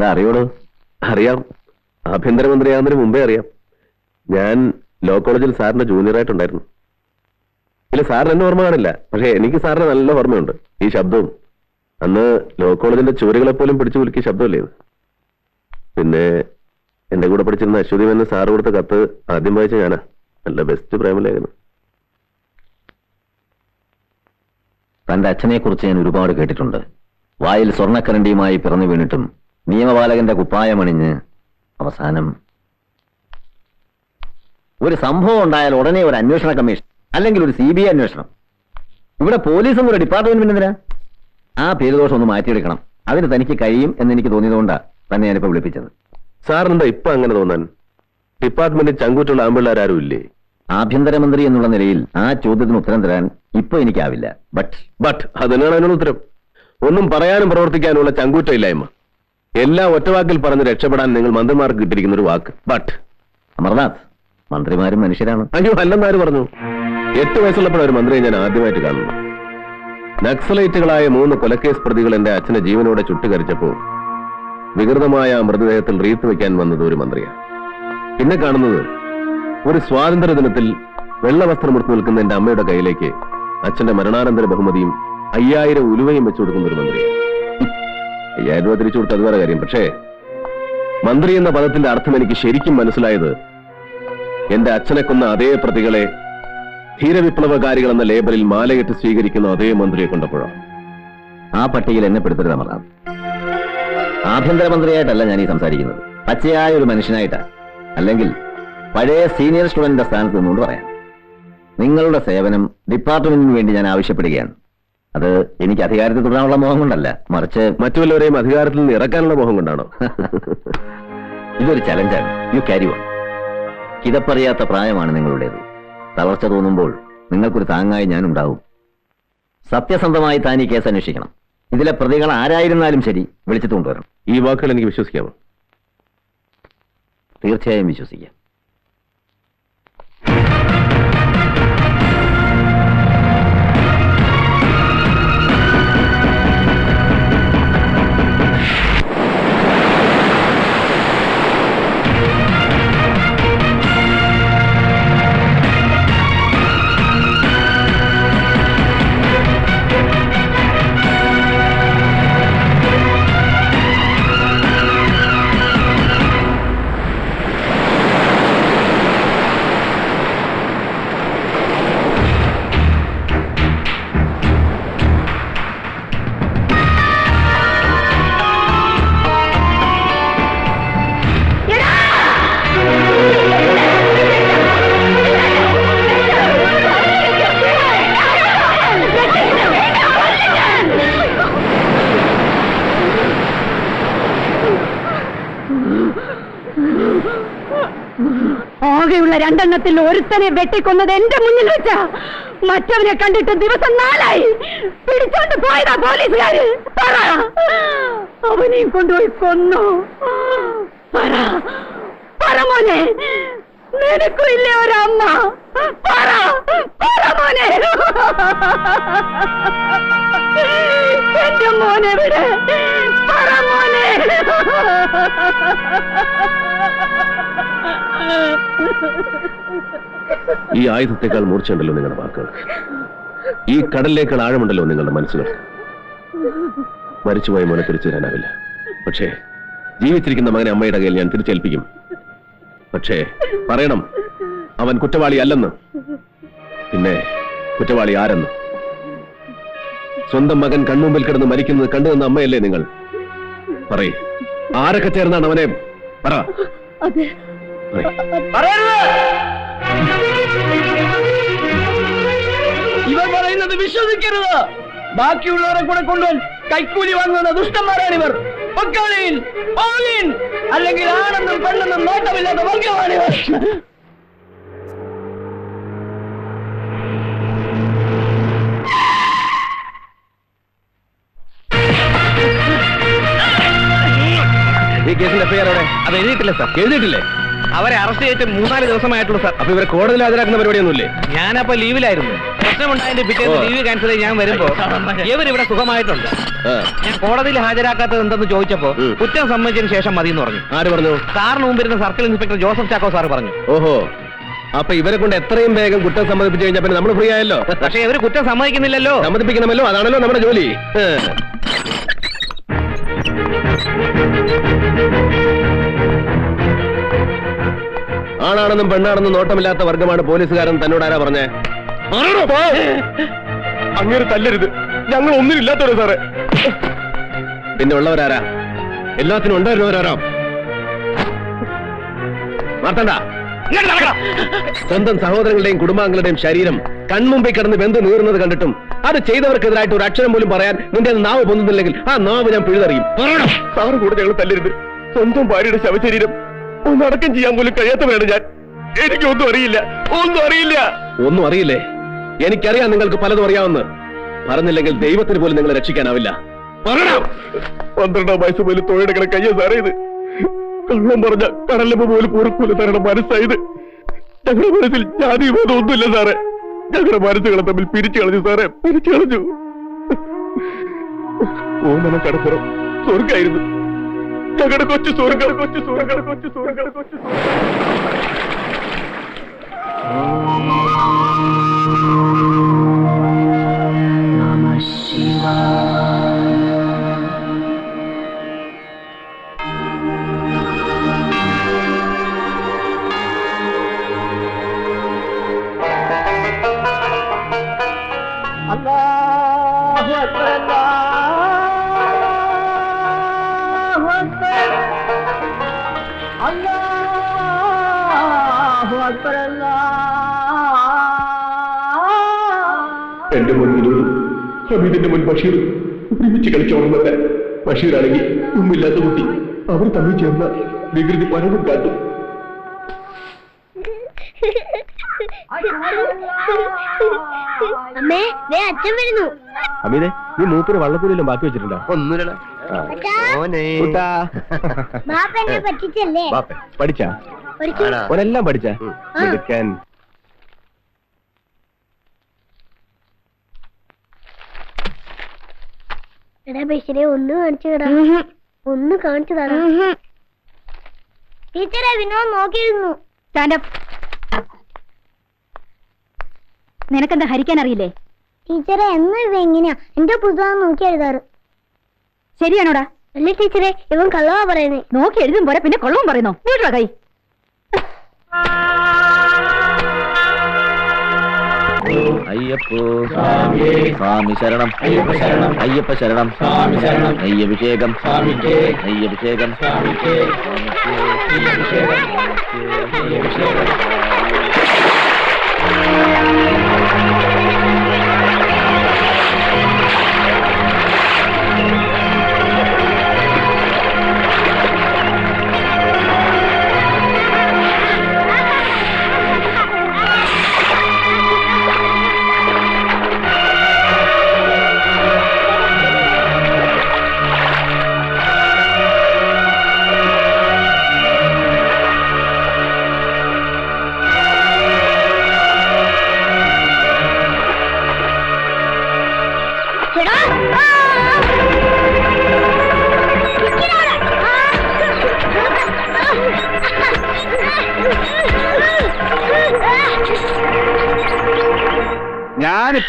എന്താ അറിയണോ അറിയാം. ആഭ്യന്തരമന്ത്രിയാകുന്നതിന് മുമ്പേ അറിയാം. ഞാൻ ലോ കോളേജിൽ സാറിന്റെ ജൂനിയറായിട്ടുണ്ടായിരുന്നു ഇല്ല സാറിന് എന്നെ ഓർമ്മ കാണില്ല. പക്ഷേ എനിക്ക് സാറിന് നല്ല ഓർമ്മയുണ്ട്. ഈ ശബ്ദവും. അന്ന് ലോ കോളേജിന്റെ ചുവരുകളെ പോലും പിടിച്ചു കുലുക്കിയ ശബ്ദമല്ലേ ഇത്? പിന്നെ എന്റെ കൂടെ പഠിച്ചിരുന്ന അശ്വതി എന്ന സാറ് കൊടുത്ത കത്ത് ആദ്യം വായിച്ച ഞാനാ. നല്ല ബെസ്റ്റ് പ്രേമലേഖനം. തന്റെ അച്ഛനെ കുറിച്ച് ഞാൻ ഒരുപാട് കേട്ടിട്ടുണ്ട്. വായിൽ സ്വർണക്കരണ്ടിയുമായി പിറന്നു വീണിട്ടും നിയമപാലകന്റെ കുപ്പായമണിഞ്ഞ് അവസാനം ഒരു സംഭവം ഉണ്ടായാൽ ഉടനെ ഒരു അന്വേഷണ കമ്മീഷൻ അല്ലെങ്കിൽ ഒരു സി ബി ഐ അന്വേഷണം. ഇവിടെ പോലീസും എന്നൊരു ഡിപ്പാർട്ട്മെന്റ് എന്തിനാ? ആ പേരുദോഷം ഒന്ന് മാറ്റിയെടുക്കണം. അതിന് തനിക്ക് കഴിയും എന്ന് എനിക്ക് തോന്നിയതുകൊണ്ടാണ് തന്നെ ഞാനിപ്പോ വിളിപ്പിച്ചത്. സാറിനെന്താ ഇപ്പൊ അങ്ങനെ തോന്നാൻ? ഡിപ്പാർട്ട്മെന്റിൽ ചങ്കൂറ്റുള്ള ആമ്പിള്ളേരാരും ഇല്ലേ? ആഭ്യന്തരമന്ത്രി എന്നുള്ള നിലയിൽ ആ ചോദ്യത്തിന് ഉത്തരം തരാൻ ഇപ്പൊ എനിക്കാവില്ല. ബട്ട് ബട്ട് അതിനാണ് അതിനുള്ള ഉത്തരം? ഒന്നും പറയാനും പ്രവർത്തിക്കാനുള്ള ചങ്കൂറ്റമില്ലായ്മ. എല്ലാം ഒറ്റവാക്കിൽ പറഞ്ഞ് രക്ഷപ്പെടാൻ നിങ്ങൾ മന്ത്രിമാർക്ക് കിട്ടിയിരിക്കുന്ന ഒരു വാക്ക്. ബട്ട് അമർനാഥ് മന്ത്രിമാരും മനുഷ്യരാണ്. അയ്യോ അല്ലെന്നാര് പറഞ്ഞു? എട്ട് വയസ്സുള്ളപ്പോൾ ഒരു മന്ത്രിയെ ഞാൻ ആദ്യമായിട്ട് കാണുന്നു. നക്സലൈറ്റുകളായ മൂന്ന് കൊലക്കേസ് പ്രതികൾ എന്റെ അച്ഛനെ ജീവനോടെ ചുട്ടുകരിച്ചപ്പോൾ വികൃതമായ മൃതദേഹത്തിൽ റീത്ത് വെക്കാൻ വന്നത് ഒരു മന്ത്രിയാണ്. പിന്നെ കാണുന്നത് ഒരു സ്വാതന്ത്ര്യ ദിനത്തിൽ വെള്ളവസ്ത്രം എടുത്തു നിൽക്കുന്ന എന്റെ അമ്മയുടെ കയ്യിലേക്ക് അച്ഛന്റെ മരണാനന്തര ബഹുമതിയും അയ്യായിരം ഉലുവയും വെച്ചു കൊടുക്കുന്ന ഒരു മന്ത്രിയാണ്. അയ്യായിരം രൂപ തിരിച്ചു കൊടുത്ത് അത് വേറെ കാര്യം. പക്ഷേ മന്ത്രി എന്ന പദത്തിന്റെ അർത്ഥം എനിക്ക് ശരിക്കും മനസ്സിലായത് എന്റെ അച്ഛനെ കൊന്ന അതേ പ്രതികളെ ധീരവിപ്ലവകാരികൾ എന്ന ലേബലിൽ മാലയിട്ട് സ്വീകരിക്കുന്ന അതേ മന്ത്രിയെ കൊണ്ടപ്പോഴാണ്. ആ പട്ടികയിൽ എന്നെ പെടുത്തരുത് അമർനാഥ്. ആഭ്യന്തരമന്ത്രിയായിട്ടല്ല ഞാൻ ഈ സംസാരിക്കുന്നത്. പച്ചയായ ഒരു മനുഷ്യനായിട്ടാ അല്ലെങ്കിൽ പഴയ സീനിയർ സ്റ്റുഡന്റിന്റെ സ്ഥാനത്ത് നിന്നുകൊണ്ട് പറയാം. നിങ്ങളുടെ സേവനം ഡിപ്പാർട്ട്മെന്റിന് വേണ്ടി ഞാൻ ആവശ്യപ്പെടുകയാണ്. അത് എനിക്ക് അധികാരത്തിൽ തുടരാനുള്ള മോഹം കൊണ്ടല്ല. മറിച്ച് മറ്റു വല്ലവരെയും അധികാരത്തിൽ നിന്ന് ഇറക്കാനുള്ള മോഹം കൊണ്ടാണോ? ഇതൊരു ചലഞ്ചാണ് യു ക്യാരി വൺ കിതപ്പറിയാത്ത പ്രായമാണ് നിങ്ങളുടേത്. തളർച്ച തോന്നുമ്പോൾ നിങ്ങൾക്കൊരു താങ്ങായി ഞാൻ ഉണ്ടാവും സത്യസന്ധമായി താൻ ഈ കേസ് അന്വേഷിക്കണം. ഇതിലെ പ്രതികൾ ആരായിരുന്നാലും ശരി വിളിച്ചിട്ട് കൊണ്ടുവരണം. ഈ വാക്കുകൾ എനിക്ക് വിശ്വസിക്കാമോ? തീർച്ചയായും വിശ്വസിക്കാം. രണ്ടെണ്ണത്തിൽ ഒരുത്തനെ വെട്ടിക്കൊന്നത് എന്റെ മുന്നിൽ വെച്ചാ. മറ്റവനെ കണ്ടിട്ട് ദിവസം നാലായി. പിടിച്ചോണ്ട് പോയതാ പോലീസുകാര്. പറ. അവനെയും കൊണ്ടുപോയി കൊന്നു. പറ. പറ മോനെ. നിനക്കും ഇല്ലേ ഒരമ്മ. പറ. പറ മോനെ. എന്റെ പറ മോനെ. ഈ ആയുധത്തെക്കാൾ മൂർച്ചയുണ്ടല്ലോ നിങ്ങളുടെ വാക്കുകൾ ഈ കടലിലേക്കാൾ ആഴമുണ്ടല്ലോ നിങ്ങളുടെ മനസ്സുകൾ. മരിച്ചുപോയ മോനെ തിരിച്ചു തരാനാവില്ല പക്ഷേ ജീവിച്ചിരിക്കുന്ന മകനെ അമ്മയുടെ കയ്യിൽ ഞാൻ തിരിച്ചേൽപ്പിക്കും. പക്ഷേ പറയണം അവൻ കുറ്റവാളി അല്ലെന്ന്. പിന്നെ കുറ്റവാളി ആരെന്ന്? സ്വന്തം മകൻ കൺമുമ്പിൽ കിടന്ന് മരിക്കുന്നത് കണ്ടു നിന്ന അമ്മയല്ലേ നിങ്ങൾ? പറയേ. ആരൊക്കെ ചേർന്നാണ് അവനെ? പറ. ഇവർ പറയുന്നത് വിശ്വസിക്കരുത്. ബാക്കിയുള്ളവരെ കൂടെ കൊണ്ടുവൻ കൈക്കൂലി വാങ്ങുന്ന ദുഷ്ടന്മാരാണ് ഇവർ. അല്ലെങ്കിൽ ആണെന്നും പെണ്ണെന്നും നോട്ടമില്ലാത്ത വർഗമാണിവർ എഫ്ഐആർ അത് എഴുതിയിട്ടില്ല സാർ. എഴുതിയിട്ടില്ലേ? അവരെ അറസ്റ്റ് ചെയ്തിട്ട് മൂന്നാൽ ദിവസമായിട്ടുള്ളൂ സാർ. അപ്പൊ ഇവരെ കോടതിയിൽ ഹാജരാക്കുന്ന പരിപാടിയൊന്നുമില്ലേ? ഞാനപ്പോ ലീവിലായിരുന്നു. പ്രശ്നമുണ്ടായതിന്റെ പിറ്റേന്ന്. ലീവ് ക്യാൻസൽ ചെയ്ത് ഞാൻ വരുമ്പോ ഇവർ ഇവിടെ സുഖമായിട്ടുണ്ട്. ഞാൻ കോടതിയിൽ ഹാജരാക്കാത്തത് എന്തെന്ന് ചോദിച്ചപ്പോ. കുറ്റം സമ്മതിച്ചതിന് ശേഷം മതി എന്ന് പറഞ്ഞു. ആര് പറഞ്ഞു? സാറിന് മുമ്പിരുന്ന circle inspector Joseph Chacko sir പറഞ്ഞു. ഓഹോ. അപ്പൊ ഇവരെ കൊണ്ട് എത്രയും വേഗം കുറ്റം സമ്മതിപ്പിച്ചു കഴിഞ്ഞാൽ പിന്നെ നമ്മൾ ഫ്രീ ആയല്ലോ? പക്ഷെ ഇവർ കുറ്റം സമ്മതിക്കുന്നില്ലല്ലോ. സമ്മതിപ്പിക്കണമല്ലോ അതാണല്ലോ നമ്മുടെ ജോലി. ആണാണെന്നും പെണ്ണാണെന്നും നോട്ടമില്ലാത്ത വർഗമാണ് പോലീസുകാരൻ തന്നോട് ആരാ പറഞ്ഞേ അങ്ങനെ തല്ലരുത്. ഞങ്ങൾ ഒന്നിനില്ലാത്തവരെ സാറേ. പിന്നെ ഉള്ളവരാരാ? എല്ലാത്തിനും ഉണ്ടായിരുന്നവരാരാ? മാർത്തണ്ട സ്വന്തം സഹോദരങ്ങളുടെയും കുടുംബാംഗങ്ങളുടെയും ശരീരം കൺമുമ്പിൽ കിടന്ന് വെന്ത് നീറുന്നത് കണ്ടിട്ടും അത് ചെയ്തവർക്കെതിരായിട്ട് ഒരു അക്ഷരം പോലും പറയാൻ നിന്റെ നാവ് പൊന്നുന്നില്ലെങ്കിൽ ആ നാവ് ഞാൻ പിഴുതറിയും. സാറ് കൂടെ ഞങ്ങൾ തല്ലരുത്. സ്വന്തം ഭാര്യയുടെ ശവശരീരം ഒന്നടക്കം ചെയ്യാൻ പോലും കഴിയാത്തവരാണ് ഞാൻ. എനിക്കൊന്നും അറിയില്ല. ഒന്നും അറിയില്ല. ഒന്നും അറിയില്ലേ? എനിക്കറിയാം നിങ്ങൾക്ക് പലതും അറിയാമെന്ന് പറഞ്ഞില്ലെങ്കിൽ ദൈവത്തിന് പോലും നിങ്ങളെ രക്ഷിക്കാനാവില്ല. പന്ത്രണ്ടാം വയസ്സ് പോലും തൊഴിലെടുക്കണ കയ്യ സാറേ ഇത്. കള്ളം പറഞ്ഞ കടലമ്മ പോലും പൊറുക്കൂല തരണം മനസ്സായത് ഞങ്ങളുടെ മനസ്സിൽ ജാതി ഒന്നുമില്ല സാറേ. ഞങ്ങളുടെ മരിച്ചുകൾ തമ്മിൽ പിരിച്ചു കളഞ്ഞു സാറേ. പിരിച്ചു കളഞ്ഞു. ഓമന കടപ്പുറം സ്വർഗായിരുന്നു ഞങ്ങളുടെ കൊച്ചു സ്വർഗം കൊച്ചു സ്വർഗം കൊച്ചു സ്വർഗം കൊച്ചു മുൻ ബഷീർ ഒരുമിച്ച് കളിച്ചോണമെന്നല്ല ബഷീറാണെങ്കിൽ ഉമ്മില്ലാത്ത കുട്ടി. അവർ തമ്മിൽ ചേർന്ന വികൃതി പലതും കാട്ടും. അമ്മേ അച്ഛൻ വരുന്നു. ഈ ബാക്കി വെച്ചിട്ടുണ്ടോ? പഠിച്ചാ? ഓനെല്ലാം പഠിച്ചാ? എടാ ബഷീറെ ഒന്ന് കാണിച്ചു തരാ ഒന്ന് കാണിച്ചു തരാ ടീച്ചറെ വിനോദ് നോക്കിയിരുന്നു. നിനക്കെന്താ ഹരിക്കാൻ അറിയില്ലേ? ടീച്ചറെ എന്നും ഇവ എങ്ങനെയാ? എന്റെ പുസ്തകം നോക്കി എഴുതാറ്. ശരിയാണോടാ? അല്ലേ ടീച്ചറെ ഇവൻ കള്ളവാ പറയുന്നേ. നോക്കി എഴുതും പോരാ പിന്നെ കൊള്ളവും പറയുന്നോ? വീട്ടിലാ കൈ? ஐயப்போ. சுவாமி சரணம். ஐயப்ப சரணம். ஐயபிஷேகம் ஐயபிஷேகம் ஐயபிஷேகம்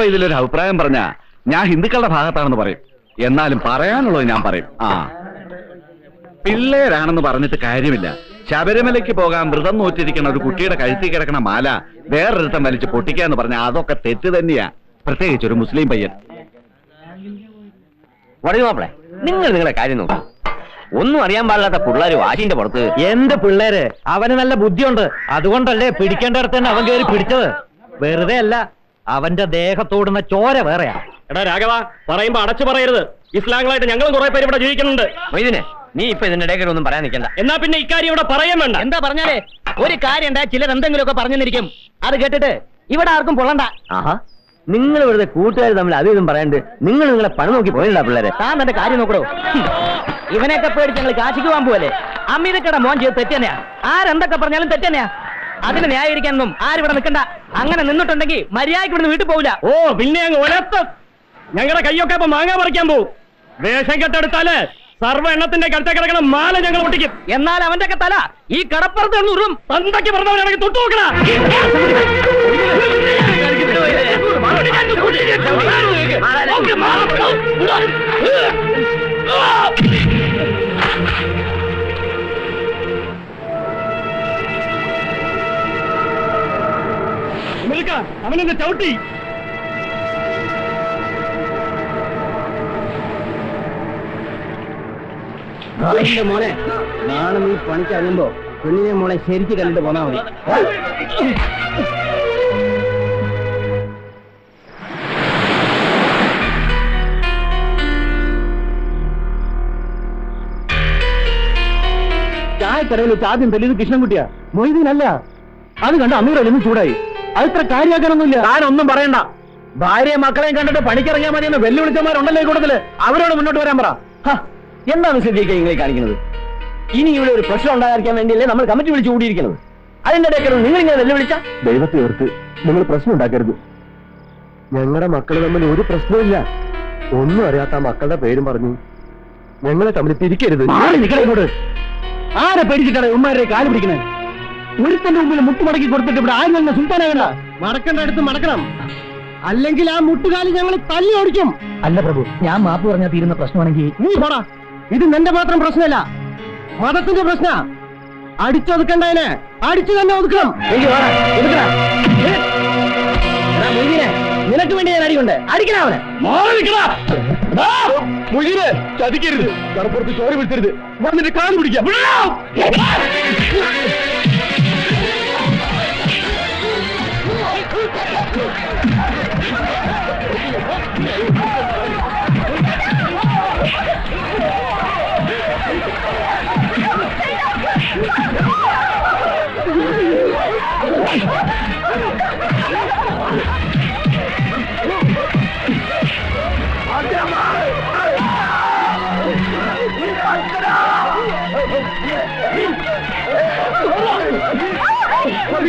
ഞാനിപ്പോ ഇതിലൊരു അഭിപ്രായം പറഞ്ഞ ഞാൻ ഹിന്ദുക്കളുടെ ഭാഗത്താണെന്ന് പറയും. എന്നാലും പറയാനുള്ളത് ഞാൻ പറയും. ആ. പിള്ളേരാണെന്ന് പറഞ്ഞിട്ട് കാര്യമില്ല. ശബരിമലയ്ക്ക് പോകാൻ വ്രതം നോറ്റിരിക്കുന്ന ഒരു കുട്ടിയുടെ കഴുത്തി കിടക്കണ മാല വേറൊരുത്തം വലിച്ച് പൊട്ടിക്കാന്ന് പറഞ്ഞാൽ അതൊക്കെ തെറ്റ് തന്നെയാ. പ്രത്യേകിച്ച് ഒരു മുസ്ലിം പയ്യൻ. വടു മാപ്പിളെ നിങ്ങൾ നിങ്ങളെ കാര്യം നോക്കാം. ഒന്നും അറിയാൻ പാടില്ലാത്ത പിള്ളേര് വാശിന്റെ പുറത്ത്. എന്ത് പിള്ളേര്? അവന് നല്ല ബുദ്ധിയുണ്ട്. അതുകൊണ്ടല്ലേ പിടിക്കേണ്ടടത്ത് തന്നെ അവൻ കയറി പിടിച്ചത്. വെറുതെ അല്ല. അവന്റെ ദേഹത്തോടുന്ന ചോര വേറെയാ. എടാ രാഘവ പറയുമ്പോ അടച്ചു പറയരുത്. ഇസ്ലാങ്ങളായിട്ട് ഞങ്ങളും കുറെ പേര് ഇവിടെ ജീവിക്കുന്നുണ്ട്. മൊയ്തിനെ നീ ഇപ്പൊ ഇതിന്റെ ഇടയ്ക്ക് ഒന്നും പറയാൻ നിൽക്കണ്ട. എന്നാ പിന്നെ ഇക്കാര്യം ഇവിടെ പറയാൻ വേണ്ട. എന്താ പറഞ്ഞാലേ? ഒരു കാര്യം ഉണ്ടാ ചിലർ എന്തെങ്കിലുമൊക്കെ പറഞ്ഞെന്നിരിക്കും അത് കേട്ടിട്ട് ഇവിടെ ആർക്കും പൊള്ളണ്ട. ആഹാ. നിങ്ങൾ വെറുതെ കൂട്ടുകാർ തമ്മിൽ അതും ഇതും പറയാണ്ട് നിങ്ങൾ നിങ്ങളെ പണി നോക്കി പോയില്ല പിള്ളേരെ. താൻ തന്റെ കാര്യം നോക്കടോ. ഇവനെയൊക്കെ പേടിച്ച് ഞങ്ങൾ കാശിക്ക് പോകാൻ പോവല്ലേ? അമ്മീതക്കട മോൻ ചെയ്ത് തെറ്റന്നെയാ. ആരെന്തൊക്കെ പറഞ്ഞാലും തെറ്റന്നെയാ. അതിനെ ന്യായീകരിക്കാനൊന്നും ആരും ഇവിടെ നിൽക്കണ്ട. അങ്ങനെ നിന്നിട്ടുണ്ടെങ്കിൽ മര്യാദയ്ക്ക് ഇവിടുന്ന് വീട്ടിൽ പോവില്ല. ഓ പിന്നെ അങ്ങ് ഒരത്ത്. ഞങ്ങളുടെ കൈയൊക്കെ ഇപ്പൊ മാങ്ങാ പറിക്കാൻ പോവും. വേഷം കെട്ടെടുത്താൽ സർവ എണ്ണത്തിന്റെ കടുത്ത കിടക്കണം മാല ഞങ്ങൾ ഒട്ടിക്കും. എന്നാൽ അവന്റെ ഒക്കെ തല ഈ കടപ്പുറത്ത് നിന്ന് ഉരുളും. തന്തയ്ക്ക് പറഞ്ഞവനാണെങ്കിൽ തൊട്ടു നോക്കണ. അവനെന്നെ ചവിട്ടി. മോനെ നാളെ നീ പണിക്ക് ഇറങ്ങുമ്പോ പെണ്ണിനെ മോളെ ശരിക്ക് കണ്ടിട്ട് പോന്നാ മതി. ചായക്കടയിൽ വെച്ച് ആദ്യം തെളിയത് കൃഷ്ണൻകുട്ടിയാ. മൊയ്തീനല്ല. അത് കണ്ട് നിന്ന് ചൂടായി. അത് ഇത്ര കാര്യമാക്കാനൊന്നുമില്ല താനൊന്നും പറയണ്ട. ഭാര്യയും മക്കളെയും കണ്ടിട്ട് പണിക്കിറങ്ങിയാൽ മതി എന്ന് വെല്ലുവിളിച്ചമാരുണ്ടല്ലോ ഈ കൂട്ടത്തിൽ. അവരോട് മുന്നോട്ട് വരാൻ പറ. ഹ, എന്താണ് ശ്രദ്ധിക്കുക ഇങ്ങനെ കാണിക്കുന്നത്? ഇനി ഇവിടെ ഒരു പ്രശ്നം ഉണ്ടാകാതിരിക്കാൻ വേണ്ടിയല്ലേ നമ്മൾ കമ്മിറ്റി വിളിച്ചു കൂടിയിരിക്കുന്നത്. അതിന്റെ ഇടയ്ക്ക് നിങ്ങൾ ഇങ്ങനെ വെല്ലുവിളിച്ച? ദൈവത്തെ ഓർത്ത് നിങ്ങൾ പ്രശ്നം ഉണ്ടാക്കരുത്. ഞങ്ങളുടെ മക്കൾ തമ്മിൽ ഒരു പ്രശ്നമില്ല ഒന്നും അറിയാത്ത ആ മക്കളുടെ പേരും പറഞ്ഞു ഞങ്ങളെ തമ്മിൽ തിരിക്കരുത്. മാറി നിൽക്കണേ ഇങ്ങോട്ട്. ആരെ പേടിച്ചിട്ടാണ് ഉമ്മാരെ കാൽ പിടിക്കണേ? ഒരുത്തന്റെ മുമ്പിൽ മുട്ടുമടക്കി കൊടുത്തിട്ട് ഇവിടെ ആരും തന്നെ സുൽത്താനാകണ്ട? മടക്കേണ്ട അടുത്ത് മടക്കണം. അല്ലെങ്കിൽ ആ മുട്ടുകാലി ഞങ്ങൾ തല്ലി ഓടിക്കും. അല്ല പ്രഭു ഞാൻ മാപ്പ് പറഞ്ഞാൽ തീരുന്ന പ്രശ്നമാണെങ്കിൽ നീ പോടാ. ഇത് നിന്റെ മാത്രം പ്രശ്നമല്ല. മതത്തിന്റെ പ്രശ്ന. അടിച്ചൊതുക്കണ്ടതിനെ അടിച്ചു തന്നെ ഒതുക്കണം. നിനക്ക് വേണ്ടി ഞാൻ അടികൊണ്ട് അടിക്കണ അവനെ. ചതിക്കരുത്. കടപ്പുറത്ത് ചോര വിളിച്ചരുത്. വന്നിട്ട് കാൽ പിടിക്കാം.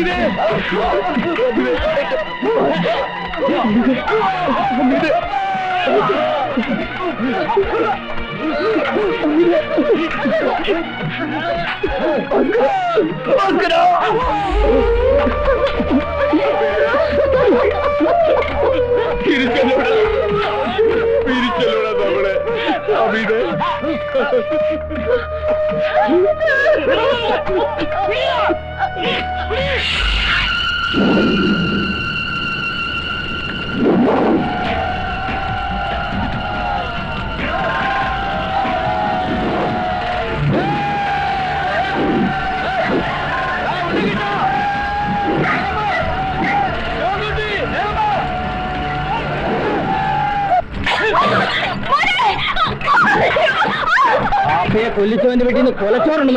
ফিরে തിരിച്ചല്ലോടാ തിരിച്ചല്ലോടാ നമ്മളെ അഭിനയ കൊല്ലിച്ചവന്റെ വീട്ടിൽ നിന്ന് കൊലച്ചോറുണ്ട്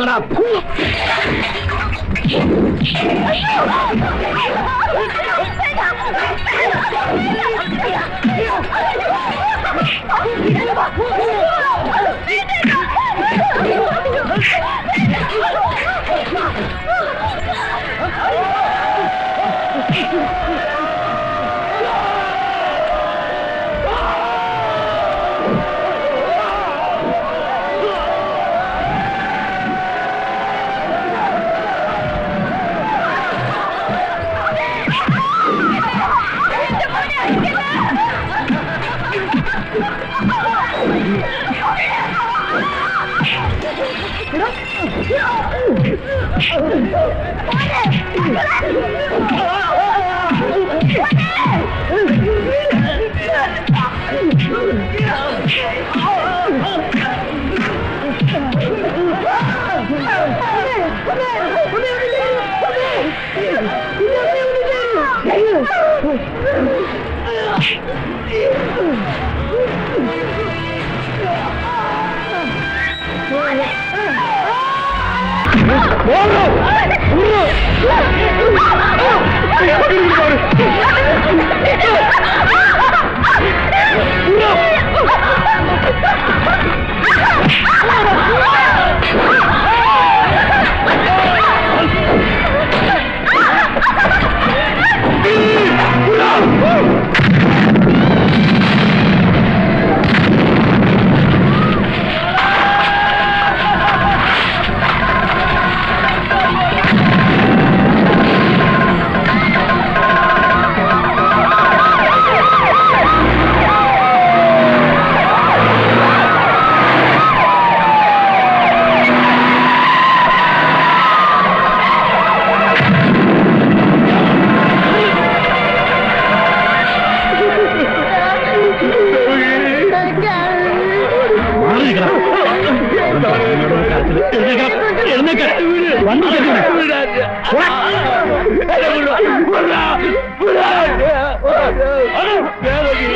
Oh, Oh, my God. பேரகி